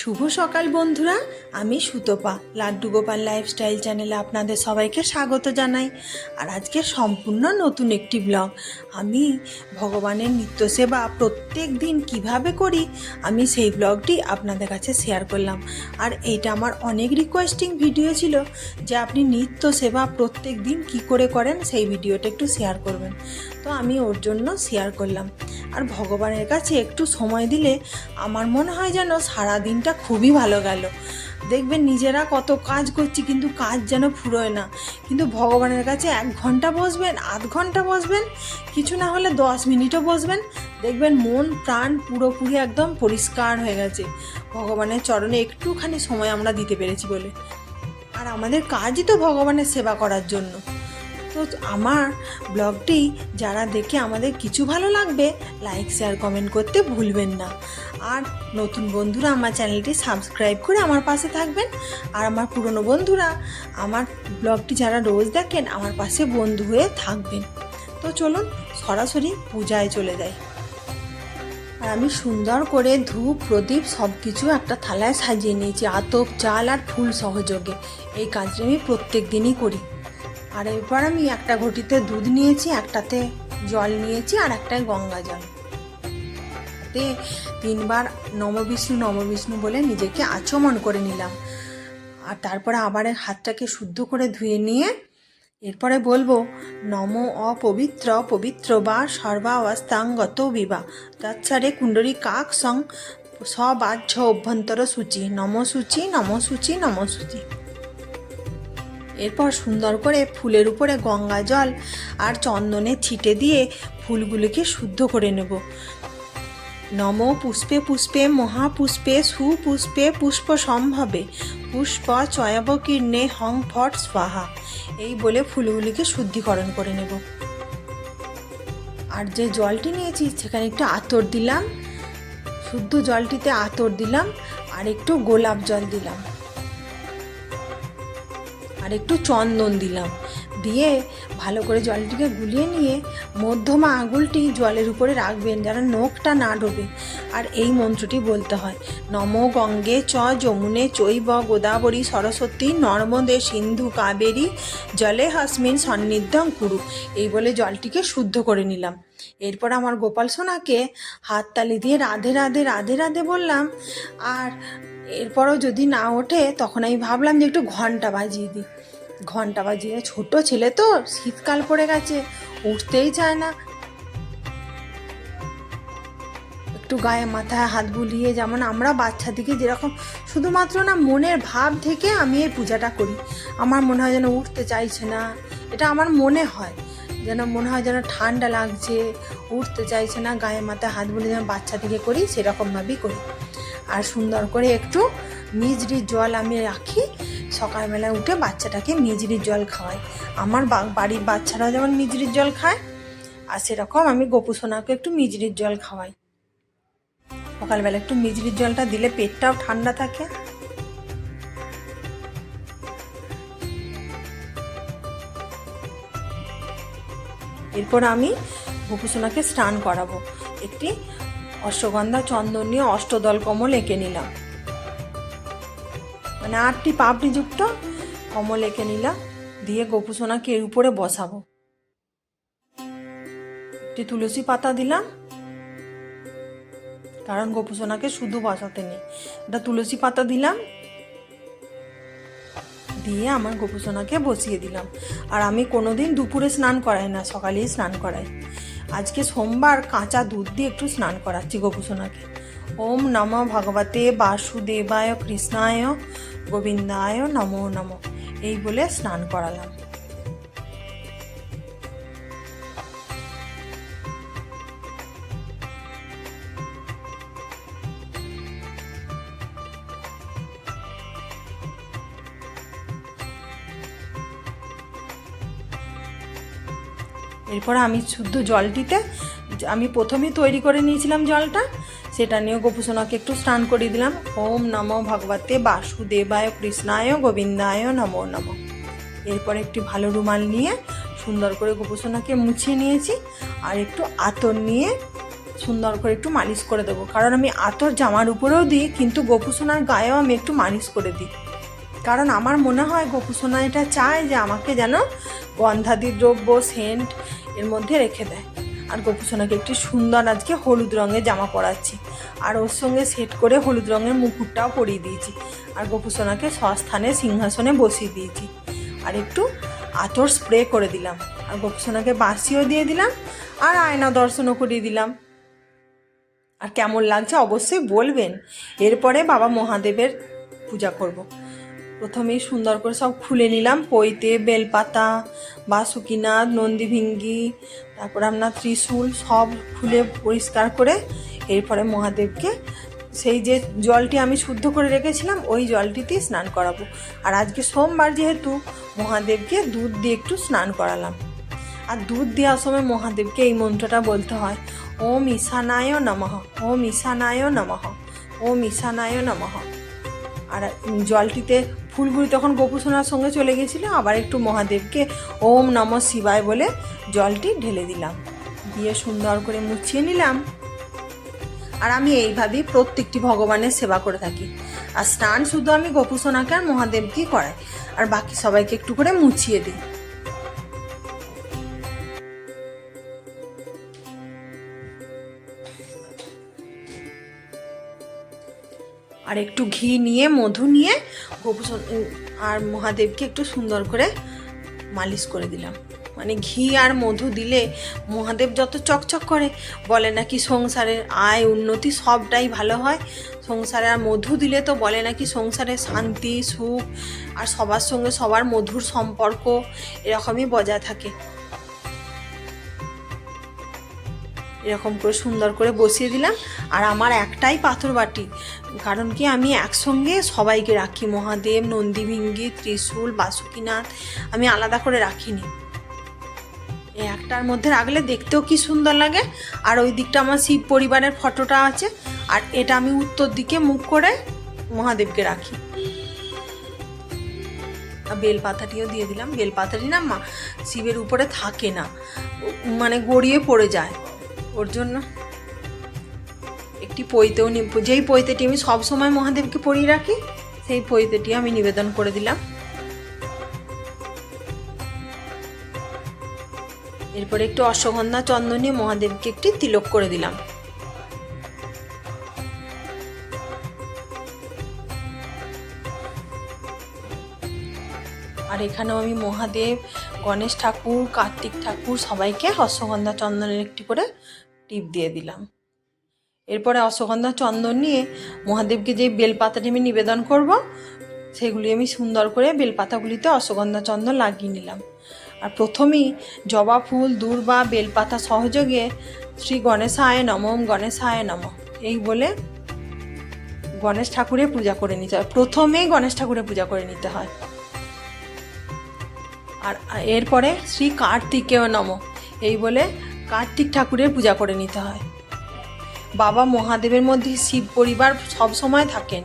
শুভ সকাল বন্ধুরা, আমি সুতপা, লাড্ডু গোপাল লাইফস্টাইল চ্যানেলে আপনাদের সবাইকে স্বাগত জানাই। আর আজকে সম্পূর্ণ নতুন একটি ব্লগ আমি ভগবানের নিত্য সেবা প্রত্যেক দিন কীভাবে করি, আমি সেই ব্লগটি আপনাদের কাছে শেয়ার করলাম। আর এইটা আমার অনেক রিকোয়েস্টিং ভিডিও ছিল যে আপনি নিত্য সেবা প্রত্যেক দিন কী করে করেন, সেই ভিডিওটা একটু শেয়ার করবেন। তো আমি ওর জন্য শেয়ার করলাম। আর ভগবানের কাছে একটু সময় দিলে আমার মনে হয় যেন সারা দিনটা খুবই ভালো গেল। দেখবেন নিজেরা কত কাজ করছি, কিন্তু কাজ যেন ফুরোয় না। কিন্তু ভগবানের কাছে এক ঘণ্টা বসবেন, আধ ঘণ্টা বসবেন, কিছু না হলে দশ মিনিটও বসবেন। দেখবেন মন, প্রাণ পুরোপুরি একদম পরিষ্কার হয়ে গেছে। ভগবানের চরণে একটুখানি সময় আমরা দিতে পেরেছি বলে। আর আমাদের কাজই তো ভগবানের সেবা করার জন্য। তো আমার ব্লগটি যারা দেখে আমাদের কিছু ভালো লাগবে লাইক শেয়ার কমেন্ট করতে ভুলবেন না। আর নতুন বন্ধুরা আমার চ্যানেলটি সাবস্ক্রাইব করে আমার পাশে থাকবেন। আর আমার পুরনো বন্ধুরা, আমার ব্লগটি যারা রোজ দেখেন, আমার পাশে বন্ধু হয়ে থাকবেন। তো চলুন, সরাসরি পূজায় চলে যাই। আর আমি সুন্দর করে ধূপ, প্রদীপ সব কিছু একটা থালায় সাজিয়ে নিয়েছি, আতপ, চাল আর ফুল সহযোগে। এই কাজটি আমি প্রত্যেক দিনই করি। আর এরপর আমি একটা ঘটিতে দুধ নিয়েছি, একটাতে জল নিয়েছি আর একটায় গঙ্গা জল। তে তিনবার নমবিষ্ণু নমবিষ্ণু বলে নিজেকে আচমন করে নিলাম। আর তারপরে আবার হাতটাকে শুদ্ধ করে ধুয়ে নিয়ে এরপরে বলব, নম অপবিত্র, পবিত্র বা সর্বাবস্থাঙ্গত বিবা তৎসারে কুণ্ডরী কাক সং সবাহ্য অভ্যন্তর সূচি নম সূচি নম সূচি নম সূচি এরপর সুন্দর করে ফুলের উপরে গঙ্গা জল আর চন্দনে ছিটে দিয়ে ফুলগুলিকে শুদ্ধ করে নেব। নম পুষ্পে পুষ্পে, মহাপুষ্পে, সুপুষ্পে, পুষ্প সম্ভবে, পুষ্প চয়বকীর্ণে হং ফট স্বাহা। এই বলে ফুলগুলিকে শুদ্ধিকরণ করে নেব। আর যে জলটি নিয়েছি, সেখানে একটু আতর দিলাম। শুদ্ধ জলটিতে আতর দিলাম আর একটু গোলাপ জল দিলাম। আর একটু চন্দন দিলাম। দিয়ে ভালো করে জলটিকে গুলিয়ে নিয়ে মধ্যমা আঙুলটি জলের উপরে রাখবেন যেন নখটা না ডোবে আর এই মন্ত্রটি বলতে হয়, নম গঙ্গে চ যমুনে চৈব গোদাবরী সরস্বতী নর্মদে সিন্ধু কাবেরী জলে হাসমিন সন্নিধ্যং কুরু। এই বলে জলটিকে শুদ্ধ করে নিলাম। এরপর আমার গোপাল সোনাকে হাততালি দিয়ে রাধে রাধে রাধে রাধে বললাম, আর এরপরও যদি না ওঠে, তখন আমি ভাবলাম যে একটু ঘণ্টা বাজিয়ে দিই। ঘণ্টা বাজিয়ে, ছোট ছেলে তো, শীতকাল পড়ে গেছে, উঠতেই চায় না। একটু গায়ে মাথায় হাত বুলিয়ে যেমন আমরা বাচ্চাদিকে যেরকম, শুধুমাত্র না মনের ভাব থেকে আমি এই পূজাটা করি। আমার মনে হয় যেন উঠতে চাইছে না, এটা আমার মনে হয়। যেন মনে হয় যেন ঠান্ডা লাগছে, উঠতে চাইছে না, গায়ে মাথায় হাত বুলিয়ে যেন বাচ্চা দিকে করি, সেরকমভাবেই করি। আর সুন্দর করে একটু মিজরির জল আমি রাখি সকালবেলা উঠে বাচ্চাটাকে মিজরির জল খাওয়াই। আমার বাড়ির বাচ্চারাও যেমন মিজরির জল খায়, আর সেরকম আমি গোপু সোনাকে একটু মিজরির জল খাওয়াই। সকালবেলা একটু মিজরির জলটা দিলে পেটটাও ঠান্ডা থাকে। এরপর আমি গোপু সোনাকে স্নান করাবো। একটি অশ্বগন্ধা চন্দন নিয়ে অষ্টদল কমল এঁকে নিলাম। মানে আটটি পাপড়ি যুক্ত, কমল এঁকে নিলাম, দিয়ে গোপু সোনাকে এর উপরে বসাবো। একটি তুলসী পাতা দিলাম, কারণ গোপু সোনাকে শুধু বসাতে নেই। এটা তুলসী পাতা দিলাম, দিয়ে আমার গোপু সোনাকে বসিয়ে দিলাম। আর আমি কোনোদিন দুপুরে স্নান করাই না, সকালেই স্নান করাই। আজকে সোমবার কাঁচা দুধ দিয়ে একটু স্নান করাচ্ছি গোপু সোনাকে ওম নম ভগবতে বাসুদেবায় কৃষ্ণায় গোবিন্দায় নমো নম। এই বলে স্নান করালাম। এরপর আমি শুদ্ধ জলটিতে, আমি প্রথমেই তৈরি করে নিয়েছিলাম জলটা সেটা নিয়ে গোপুসোনাকে একটু স্নান করিয়ে দিলাম। ওম নমো ভগবতে বাসুদেবায় কৃষ্ণায় গোবিন্দায় নমো নম। এরপর একটি ভালো রুমাল নিয়ে সুন্দর করে গোপুসোনাকে মুছিয়ে নিয়েছি আর একটু আতর নিয়ে সুন্দর করে একটু মালিশ করে দেবো। কারণ আমি আতর জামার উপরেও দিই, কিন্তু গোপুসোনার গায়েও আমি একটু মালিশ করে দিই। কারণ আমার মনে হয় গোপুসোনা এটা চায় যে আমাকে যেন গন্ধাদি দ্রব্য, সেন্ট এর মধ্যে রেখে দেয়। আর গোপুসোনাকে একটি সুন্দর আজকে হলুদ রঙের জামা পরাচ্ছি। আর ওর সঙ্গে সেট করে হলুদ রঙের মুকুটটাও পরিয়ে দিয়েছি। আর গোপুসোনাকে স্বস্থানে সিংহাসনে বসিয়ে দিয়েছি। আর একটু আতর স্প্রে করে দিলাম। আর গোপুসোনাকে বাঁশিও দিয়ে দিলাম। আর আয়না দর্শনও করিয়ে দিলাম। আর কেমন লাগছে অবশ্যই বলবেন। এরপরে বাবা মহাদেবের পূজা করব। প্রথমেই সুন্দর করে সব খুলে নিলাম। পইতে বেলপাতা, বাসুকিনাথ, নন্দীভিঙ্গি, তারপর আপনার ত্রিশূল সব খুলে পরিষ্কার করে এরপরে মহাদেবকে সেই যে জলটি আমি শুদ্ধ করে রেখেছিলাম, ওই জলটিতেই স্নান করাবো। আর আজকে সোমবার যেহেতু, মহাদেবকে দুধ দিয়ে একটু স্নান করালাম। আর দুধ দেওয়ার সময় মহাদেবকে এই মন্ত্রটা বলতে হয়, ওম ঈশানায় নমঃ, ওম ঈশানায় নমঃ, ওম ঈশানায় নমঃ। আর জলটিতে ফুলগুলি তখন গোপুসোনার সঙ্গে চলে গেছিল আবার একটু মহাদেবকে ওম নম শিবায় বলে জলটি ঢেলে দিলাম। দিয়ে সুন্দর করে মুছিয়ে নিলাম। আর আমি এইভাবেই প্রত্যেকটি ভগবানের সেবা করে থাকি। আর স্নান শুধু আমি গোপুসোনাকে আর মহাদেবকেই করাই। আর বাকি সবাইকে একটু করে মুছিয়ে দিই। আর একটু ঘি নিয়ে, মধু নিয়ে গোপুসোন আর মহাদেবকে একটু সুন্দর করে মালিশ করে দিলাম। মানে ঘি আর মধু দিলে মহাদেব যত চকচক করে, বলে নাকি সংসারের আয়, উন্নতি সবটাই ভালো হয়। সংসারে আর মধু দিলে তো বলে নাকি সংসারে শান্তি, সুখ, আর সবার সঙ্গে সবার মধুর সম্পর্ক এরকমই বজায় থাকে। এরকম করে সুন্দর করে বসিয়ে দিলাম। আর আমার একটাই পাথর বাটি। কারণ কি, আমি একসঙ্গে সবাইকে রাখি। মহাদেব, নন্দীভিঙ্গি, ত্রিশূল, বাসুকিনাথ, আমি আলাদা করে রাখিনি। একটার মধ্যে রাখলে দেখতেও কি সুন্দর লাগে। আর ওই দিকটা আমার শিব পরিবারের ফটোটা আছে। আর এটা আমি উত্তর দিকে মুখ করে মহাদেবকে রাখি। বেলপাতাটিও দিয়ে দিলাম। বেলপাতাটি না মা, শিবের উপরে থাকে না। মানে গড়িয়ে পড়ে যায়। ওর জন্য একটি পৈতেও যেই পৈতেটি আমি সবসময় মহাদেবকে পরিয়ে রাখি, সেই পৈতেটি আমি নিবেদন করে দিলাম। এরপরে একটু অশ্বগন্ধা চন্দন নিয়ে মহাদেবকে একটি তিলক করে দিলাম। আর এখানেও আমি মহাদেব গণেশ ঠাকুর, কার্তিক ঠাকুর সবাইকে অশ্বগন্ধা চন্দনের একটি করে টিপ দিয়ে দিলাম। এরপরে অশ্বগন্ধা চন্দন নিয়ে মহাদেবকে যে বেলপাতাটি আমি নিবেদন করব, সেগুলি আমি সুন্দর করে বেলপাতাগুলিতে অশ্বগন্ধা চন্দন লাগিয়ে নিলাম। আর প্রথমেই জবা ফুল, দূর্বা, বেলপাতা সহযোগে শ্রী গণেশায় নমম গণেশায় নম, এই বলে গণেশ ঠাকুরের পূজা করে নিতে হয়। প্রথমেই গণেশ ঠাকুরের পূজা করে নিতে হয়। আর এরপরে শ্রী কার্তিকেয় নম। এই বলে কার্তিক ঠাকুরের পূজা করে নিতে হয়। বাবা মহাদেবের মধ্যে শিব পরিবার সব সময় থাকেন।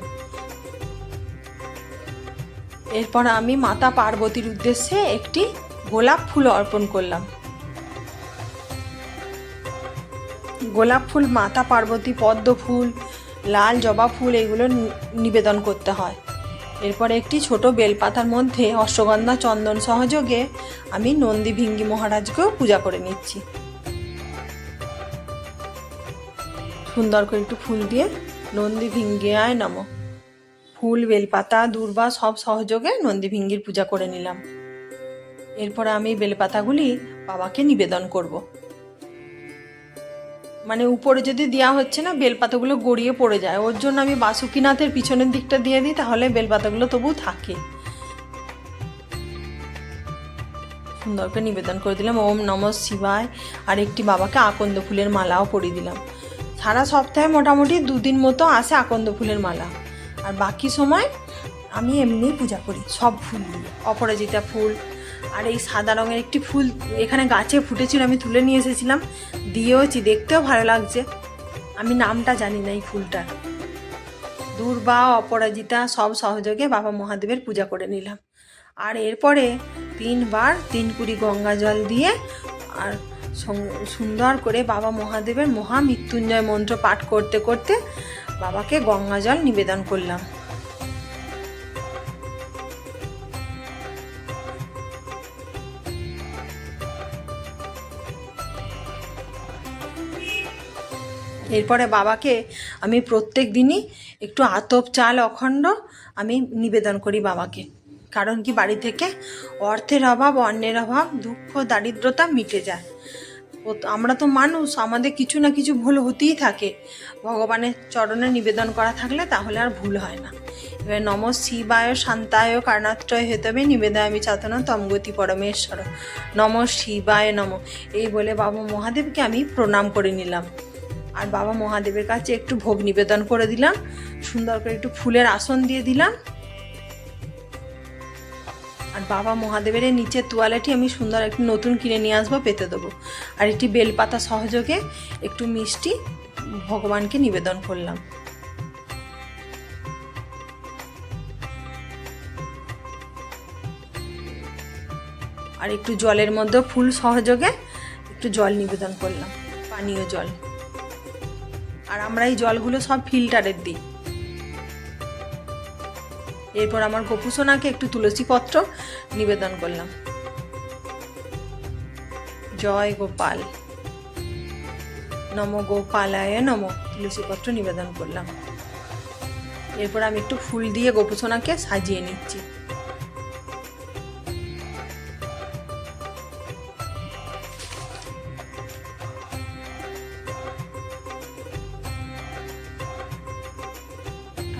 এরপর আমি মাতা পার্বতীর উদ্দেশ্যে একটি গোলাপ ফুল অর্পণ করলাম। গোলাপ ফুল, মাতা পার্বতী পদ্ম ফুল, লাল জবা ফুল, এগুলো নিবেদন করতে হয়। এরপরে একটি ছোট বেলপাতার মধ্যে অশ্বগন্ধা চন্দন সহযোগে আমি নন্দী ভিঙ্গি মহারাজকেও পূজা করে নিচ্ছি। সুন্দর করে একটু ফুল দিয়ে নন্দী ভিঙ্গিয়ায় নম। ফুল, বেলপাতা, দূর্বা সব সহযোগে নন্দী ভিঙ্গির পূজা করে নিলাম। এরপর আমি বেলপাতাগুলি বাবাকে নিবেদন করব। মানে উপরে যদি দেওয়া হচ্ছে না, বেলপাতাগুলো গড়িয়ে পড়ে যায়। ওর জন্য আমি বাসুকিনাথের পিছনের দিকটা দিয়ে দিই, তাহলে বেলপাতাগুলো তবু থাকে। সুন্দরকে নিবেদন করে দিলাম, ওম নম শিবায়। আর একটি বাবাকে আকন্দ ফুলের মালাও পরিয়ে দিলাম। সারা সপ্তাহে মোটামুটি দুদিন মতো আসে আকন্দ ফুলের মালা। আর বাকি সময় আমি এমনি পূজা করি, সব ফুল দিয়ে। অপরাজিতা ফুল আর এই সাদা রঙের একটি ফুল এখানে গাছে ফুটেছিল, আমি তুলে নিয়ে এসেছিলাম, দিয়েওছি, দেখতেও ভালো লাগছে। আমি নামটা জানি না এই ফুলটার। দুর্বা, অপরাজিতা সব সহযোগে বাবা মহাদেবের পূজা করে নিলাম। আর এরপরে তিনবার তিন কুড়ি গঙ্গা জল দিয়ে আর সুন্দর করে বাবা মহাদেবের মহা মৃত্যুঞ্জয় মন্ত্র পাঠ করতে করতে বাবাকে গঙ্গা জল নিবেদন করলাম। এরপরে বাবাকে আমি প্রত্যেক দিনই একটু আতপ চাল অখণ্ড আমি নিবেদন করি বাবাকে। কারণ কি? বাড়ি থেকে অর্থের অভাব অন্যের অভাব, দুঃখ, দারিদ্রতা মিটে যায়। আমরা তো মানুষ, আমাদের কিছু না কিছু ভুল হতেই থাকে। ভগবানের চরণে নিবেদন করা থাকলে তাহলে আর ভুল হয় না। এবার নম শিবায় শান্তায় কারণাত্রয় হেতবে নিবেদয়ামি চাতন তমগতি পরমেশ্বর। নম শিবায় নম। এই বলে বাবা মহাদেবকে আমি প্রণাম করে নিলাম। আর বাবা মহাদেবের কাছে একটু ভোগ নিবেদন করে দিলাম। সুন্দর করে একটু ফুলের আসন দিয়ে দিলাম। আর বাবা মহাদেবের নিচের তোয়ালেটি আমি সুন্দর একটু নতুন কিনে নিয়ে আসব, পেতে দেবো। আর একটি বেলপাতা সহযোগে একটু মিষ্টি ভগবানকে নিবেদন করলাম। আর একটু জলের মধ্যে ফুল সহযোগে একটু জল নিবেদন করলাম, পানীয় জল। আর আমরা এই জলগুলো সব ফিল্টারের দিই। এরপর আমার গোপুসোনাকে একটু তুলসী পত্র নিবেদন করলাম। জয় গোপাল। নম গোপালায় নম তুলসী পত্র নিবেদন করলাম। এরপর আমি একটু ফুল দিয়ে গোপুসোনাকে সাজিয়ে নিচ্ছি।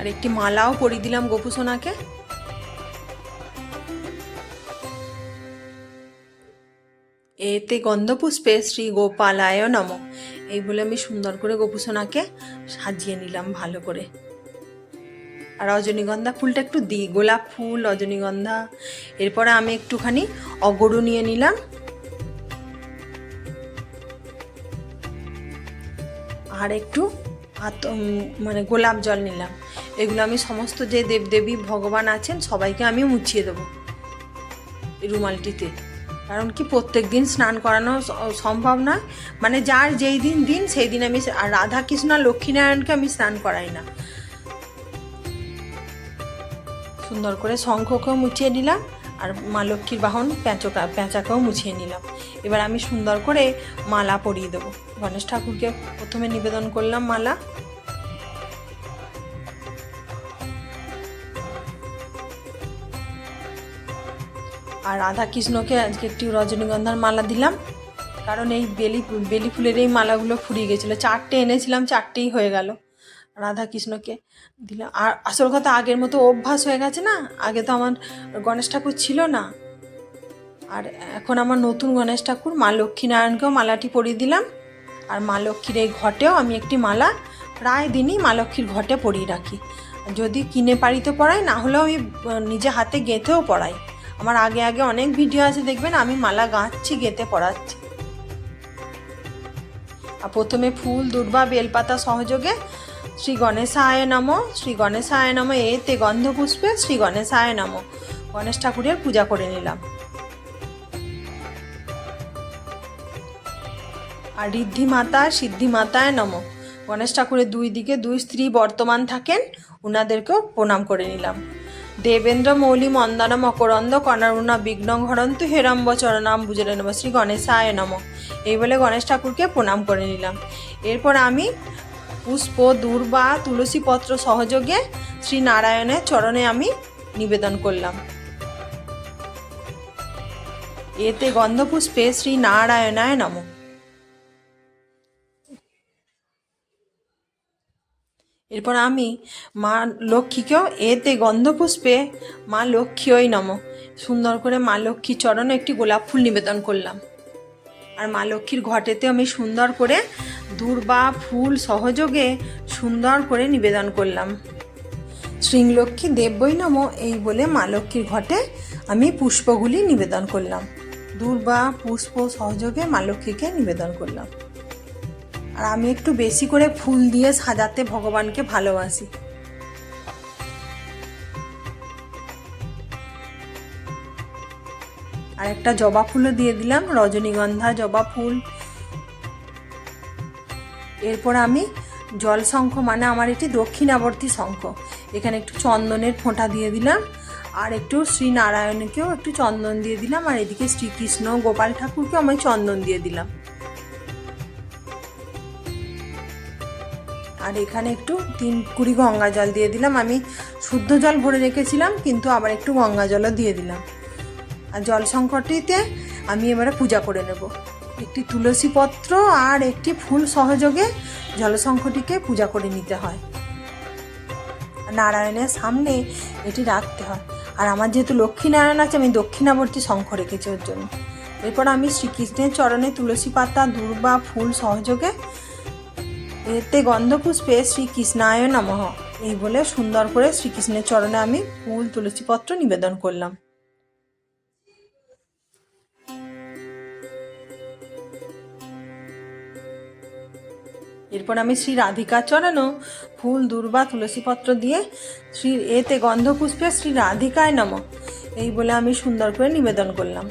আর, একটি মালাও পরিয়ে দিলাম গোপুসোনাকে এতে গন্ধপুষ্পে শ্রী গোপালায় নম। এই বলে আমি সুন্দর করে গোপুসোনাকে সাজিয়ে নিলাম ভালো করে। আর রজনীগন্ধা ফুলটা একটু দিই গোলাপ ফুল, রজনীগন্ধা। এরপরে আমি একটুখানি অগরু নিয়ে নিলাম। আর একটু মানে গোলাপ জল নিলাম। এগুলো আমি সমস্ত যে দেবদেবী ভগবান আছেন, সবাইকে আমি মুছিয়ে দেবো রুমালটিতে। কারণ কি প্রত্যেক দিন স্নান করানো সম্ভব না মানে যার যেই দিন দিন, সেই দিন আমি আর রাধা কৃষ্ণ লক্ষ্মীনারায়ণকে আমি স্নান করাই না। সুন্দর করে শঙ্খকেও মুছিয়ে নিলাম, আর মা লক্ষ্মীর বাহন পেঁচকা প্যাঁচাকেও মুছিয়ে নিলাম। এবার আমি সুন্দর করে মালা পরিয়ে দেবো। গণেশ ঠাকুরকে প্রথমে নিবেদন করলাম মালা। আর রাধা কৃষ্ণকে আজকে একটি রজনীগন্ধার মালা দিলাম। কারণ এই বেলি বেলি ফুলের এই মালাগুলো ফুরিয়ে গেছিল। চারটে এনেছিলাম, চারটেই হয়ে গেল রাধা কৃষ্ণকে দিলাম। আর আসল কথা, আগের মতো অভ্যাস হয়ে গেছে না? আগে তো আমার গণেশ ঠাকুর ছিল না। আর এখন আমার নতুন গণেশ ঠাকুর, মা লক্ষ্মীনারায়ণকেও মালাটি পরিয়ে দিলাম। আর মা লক্ষ্মীর এই ঘটেও আমি একটি মালা প্রায় দিনই মা লক্ষ্মীর ঘটে পরিয়ে রাখি। যদি কিনে পারিতে পড়াই না হলেও আমি নিজে হাতে গেঁথেও পড়াই আমার আগে আগে অনেক ভিডিও আছে, দেখবেন আমি মালা গাঁচ্ছি গেঁথে পড়াচ্ছি আর প্রথমে ফুল, দুর্বা, বেলপাতা সহযোগে শ্রী গণেশায় নম, শ্রী গণেশায় নম, এতে গন্ধপুষ্পে শ্রী গণেশায় নম। গণেশ ঠাকুরের পূজা করে নিলাম। আর ঋদ্ধি মাতা সিদ্ধি মাতায় নম। গণেশ ঠাকুরের দুই দিকে দুই স্ত্রী বর্তমান থাকেন ওনাদেরকেও প্রণাম করে নিলাম। দেবেন্দ্র, মৌলি মন্দার মকরন্দ কনারুণা বিঘ্ন ঘরন্ত হেরম্ব, চরণাম বুঝলে নেব শ্রী গণেশায় নম। এই বলে গণেশ ঠাকুরকে প্রণাম করে নিলাম। এরপর আমি পুষ্প, দূর্বা, তুলসী পত্র সহযোগে শ্রী নারায়ণের চরণে আমি নিবেদন করলাম। এতে গন্ধপুষ্পে শ্রী নারায়ণায় নম। এরপর আমি মা লক্ষ্মীকেও এতে গন্ধপুষ্পে মা লক্ষ্মীই নম। সুন্দর করে মা লক্ষ্মীর চরণে একটি গোলাপ ফুল নিবেদন করলাম। আর মা লক্ষ্মীর ঘটেতে আমি সুন্দর করে দূর্বা ফুল সহযোগে সুন্দর করে নিবেদন করলাম। শ্রীলক্ষ্মী দেব্যই নম এই বলে মা লক্ষ্মীর ঘটে আমি পুষ্পগুলি নিবেদন করলাম। দূর্বা পুষ্প সহযোগে মা লক্ষ্মীকে নিবেদন করলাম। আর আমি একটু বেশি করে ফুল দিয়ে সাজাতে ভগবানকে ভালোবাসি। আর একটা জবা ফুলও দিয়ে দিলাম, রজনীগন্ধা জবা ফুল। এরপর আমি জল শঙ্খ মানে আমার এটি দক্ষিণাবর্তী শঙ্খ। এখানে একটু চন্দনের ফোঁটা দিয়ে দিলাম, আর একটু শ্রীনারায়ণকেও একটু চন্দন দিয়ে দিলাম, আর এদিকে শ্রীকৃষ্ণ গোপাল ঠাকুরকেও আমি চন্দন দিয়ে দিলাম। আর এখানে একটু তিন কুড়ি গঙ্গা জল দিয়ে দিলাম। আমি শুদ্ধ জল ভরে রেখেছিলাম, কিন্তু আবার একটু গঙ্গা জলও দিয়ে দিলাম। আর জল সংকটটিতে আমি এবারে পূজা করে নেব। একটি তুলসী পত্র আর একটি ফুল সহযোগে জলসংকটিকে পূজা করে নিতে হয়। নারায়ণের সামনে এটি রাখতে হয়। আর আমার যেহেতু লক্ষ্মীনারায়ণ আছে, আমি দক্ষিণাবর্তী শঙ্খ রেখেছি ওর জন্য। এরপর আমি শ্রীকৃষ্ণের চরণে তুলসী পাতা, দুর্বা, ফুল সহযোগে এতে গন্ধপুষ্পে শ্রীকৃষ্ণায় নমঃ। এই বলে সুন্দর করে শ্রীকৃষ্ণের চরণে আমি ফুল, তুলসীপত্র নিবেদন করলাম। এরপর আমি শ্রী রাধিকার চরণও ফুল, দুর্বা, তুলসীপত্র দিয়ে শ্রী, এতে গন্ধপুষ্পে শ্রী রাধিকায় নম। এই বলে আমি সুন্দর করে নিবেদন করলাম।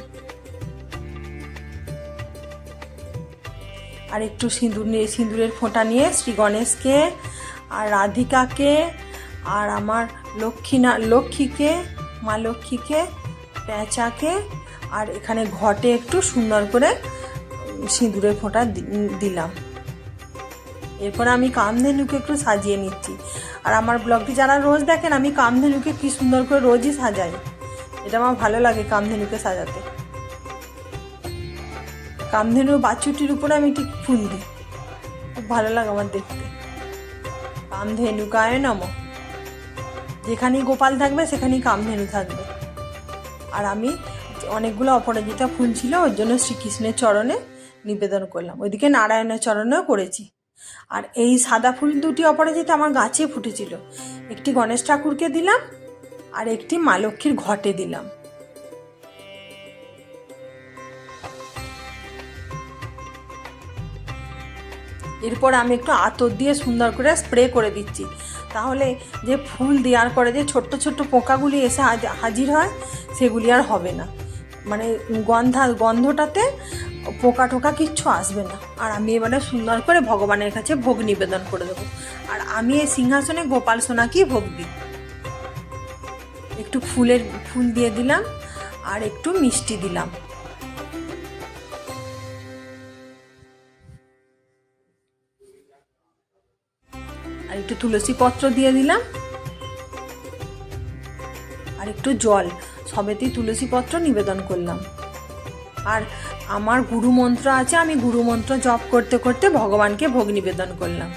আর একটু সিঁদুর নিয়ে, সিঁদুরের ফোঁটা নিয়ে শ্রী গণেশকে আর রাধিকাকে আর আমার লক্ষ্মী না লক্ষ্মীকে, মা লক্ষ্মীকে, প্যাঁচাকে আর এখানে ঘটে একটু সুন্দর করে সিঁদুরের ফোঁটা দিলাম। এরপর আমি কামধেনুকে একটু সাজিয়ে নিচ্ছি। আর আমার ব্লগটি যারা রোজ দেখেন, আমি কামধেনুকে কি সুন্দর করে রোজই সাজাই। এটা আমার ভালো লাগে কামধেনুকে সাজাতে। কামধেনুর বাছুটির উপরে আমি ঠিক ফুল দিই খুব ভালো লাগে আমার দেখতে। কামধেনু গায়ে নম। যেখানেই গোপাল থাকবে, সেখানেই কামধেনু থাকবে। আর আমি অনেকগুলো অপরাজিতা ফুল ছিল, ওর জন্য শ্রীকৃষ্ণের চরণে নিবেদন করলাম। ওইদিকে নারায়ণের চরণেও করেছি। আর এই সাদা ফুল দুটি অপরাজিতা আমার গাছে ফুটেছিল। একটি গণেশ ঠাকুরকে দিলাম, আর একটি মা লক্ষ্মীর ঘটে দিলাম। এরপর আমি একটু আতর দিয়ে সুন্দর করে স্প্রে করে দিচ্ছি। তাহলে যে ফুল দেওয়ার পরে যে ছোট্ট ছোট্ট পোকাগুলি এসে হাজ- হাজির হয়, সেগুলি আর হবে না। মানে গন্ধা, গন্ধটাতে পোকা টোকা কিচ্ছু আসবে না। আর আমি এবারে সুন্দর করে ভগবানের কাছে ভোগ নিবেদন করে দেবো। আর আমি এই সিংহাসনে গোপাল সোনাকেই ভোগ দিই। একটু ফুলের, ফুল দিয়ে দিলাম, আর একটু মিষ্টি দিলাম। একটু তুলসী পত্র দিয়ে দিলাম। আর একটু জল, সবেতেই তুলসী পত্র নিবেদন করলাম। আর আমার গুরু মন্ত্র আছে, আমি গুরু মন্ত্র জপ করতে করতে ভগবানকে ভোগ নিবেদন করলাম।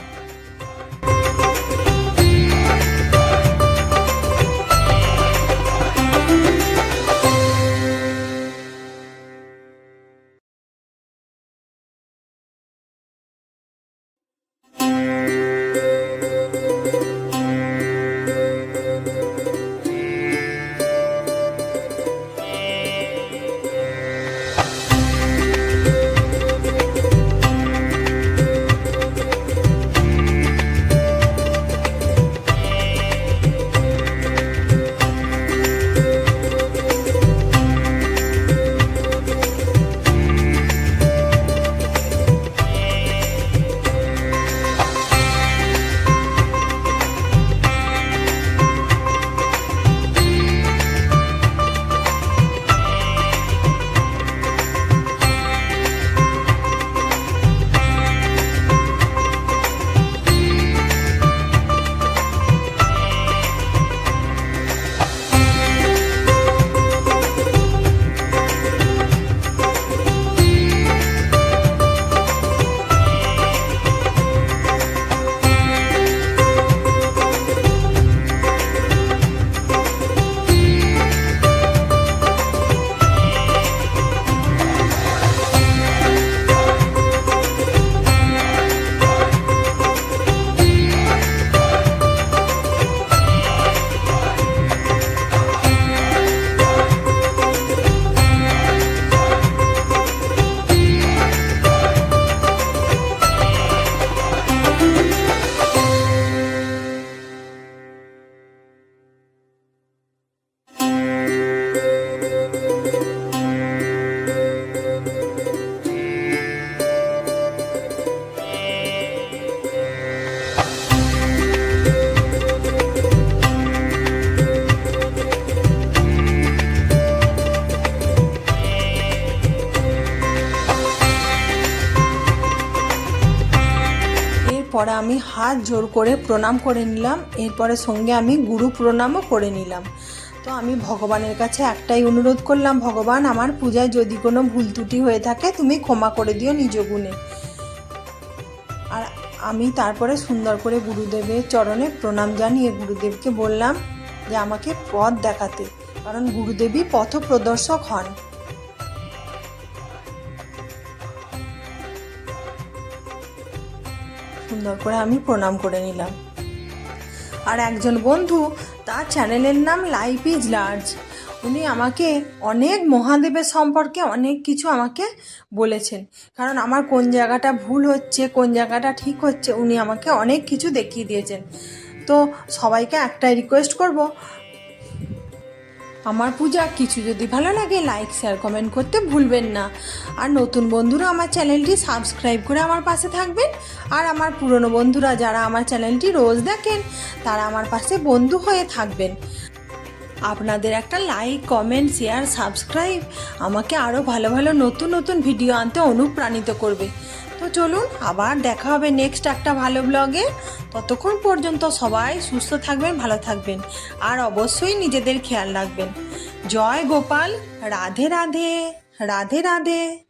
পরে আমি হাত জোর করে প্রণাম করে নিলাম, এরপরে সঙ্গে আমি গুরু প্রণামও করে নিলাম। তো আমি ভগবানের কাছে একটাই অনুরোধ করলাম, ভগবান আমার পূজায় যদি কোনো ভুল ত্রুটি হয়ে থাকে তুমি ক্ষমা করে দিও নিজ গুণে। আর আমি তারপরে সুন্দর করে গুরুদেবের চরণে প্রণাম জানিয়ে গুরুদেবকে বললাম যে, আমাকে পথ দেখাতে। কারণ গুরুদেবই পথ প্রদর্শক হন। সুন্দর করে আমি প্রণাম করে নিলাম। আর একজন বন্ধু তার চ্যানেলের নাম লাইফ ইজ লার্জ উনি আমাকে অনেক মহাদেবের সম্পর্কে অনেক কিছু আমাকে বলেছেন। কারণ আমার কোন জায়গাটা ভুল হচ্ছে, কোন জায়গাটা ঠিক হচ্ছে, উনি আমাকে অনেক কিছু দেখিয়ে দিয়েছেন। তো সবাইকে একটাই রিকোয়েস্ট করব আমার পূজা, কিছু যদি ভালো লাগে লাইক শেয়ার কমেন্ট করতে ভুলবেন না। আর নতুন বন্ধুরা আমার চ্যানেলটি সাবস্ক্রাইব করে আমার পাশে থাকবেন। আর আমার পুরনো বন্ধুরা যারা আমার চ্যানেলটি রোজ দেখেন, তারা আমার পাশে বন্ধু হয়ে থাকবেন। আপনাদের একটা লাইক কমেন্ট শেয়ার সাবস্ক্রাইব আমাকে আরও ভালো ভালো নতুন নতুন ভিডিও আনতে অনুপ্রাণিত করবে। তো চলুন, আবার দেখা হবে নেক্সট একটা ভালো ব্লগে ততক্ষণ পর্যন্ত সবাই সুস্থ থাকবেন, ভালো থাকবেন, আর অবশ্যই নিজেদের খেয়াল রাখবেন। জয় গোপাল, রাধে রাধে রাধে রাধে।